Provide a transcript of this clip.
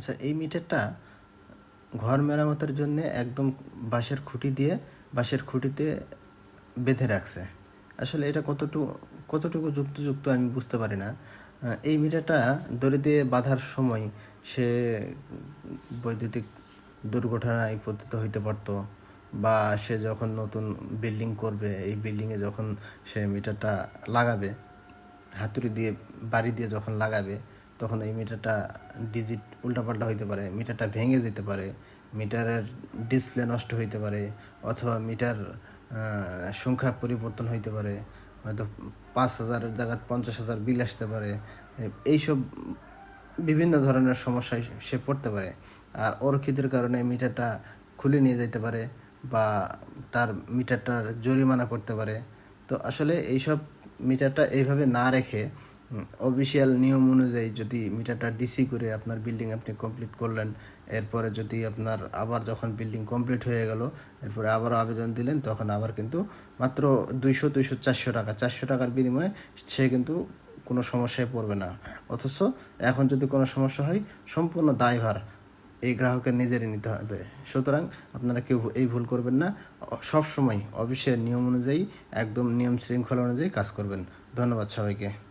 আচ্ছা এই মিটারটা ঘর মেরামতের জন্য একদম বাঁশের খুঁটি দিয়ে, বাঁশের খুঁটিতে বেঁধে রাখছে। আসলে এটা কতটুকু কতটুকু যুক্তিযুক্ত আমি বুঝতে পারি না। এই মিটারটা দড়ি দিয়ে বাঁধার সময় সে বৈদ্যুতিক দুর্ঘটনায় পতিত হইতে পারতো বা সে যখন নতুন বিল্ডিং করবে, এই বিল্ডিংয়ে যখন সে মিটারটা লাগাবে, হাতুড়ি দিয়ে, বাড়ি দিয়ে যখন লাগাবে তখন এই মিটারটা ডিজিট উল্টাপাল্টা হইতে পারে, মিটারটা ভেঙে যেতে পারে, মিটারের ডিসপ্লে নষ্ট হইতে পারে, অথবা মিটার সংখ্যা পরিবর্তন হইতে পারে, হয়তো পাঁচ হাজারের জায়গায় পঞ্চাশ হাজার বিল আসতে পারে, এইসব বিভিন্ন ধরনের সমস্যায় সে পড়তে পারে। আর অরক্ষিতের কারণে মিটারটা খুলে নিয়ে যেতে পারে বা তার মিটারটার জরিমানা করতে পারে। তো আসলে এইসব মিটারটা এইভাবে না রেখে অফিসিয়াল নিয়ম অনুযায়ী যদি মিটারটা ডিসি করে আপনার বিল্ডিং আপনি কমপ্লিট করলেন, এরপরে যদি আপনার আবার যখন বিল্ডিং কমপ্লিট হয়ে গেল, এরপরে আবার আবেদন দিলেন, তখন আবার কিন্তু মাত্র দুইশো দুইশো, চারশো টাকা। চারশো টাকার বিনিময়ে সে কিন্তু কোনো সমস্যায় পড়বে না। অথচ এখন যদি কোনো সমস্যা হয়, সম্পূর্ণ দায়ভার এই গ্রাহকের নিজেরই নিতে হবে। সুতরাং আপনারা কেউ এই ভুল করবেন না। সব সময় অফিসের নিয়ম অনুযায়ী, একদম নিয়ম শৃঙ্খলা অনুযায়ী কাজ করবেন। ধন্যবাদ সবাইকে।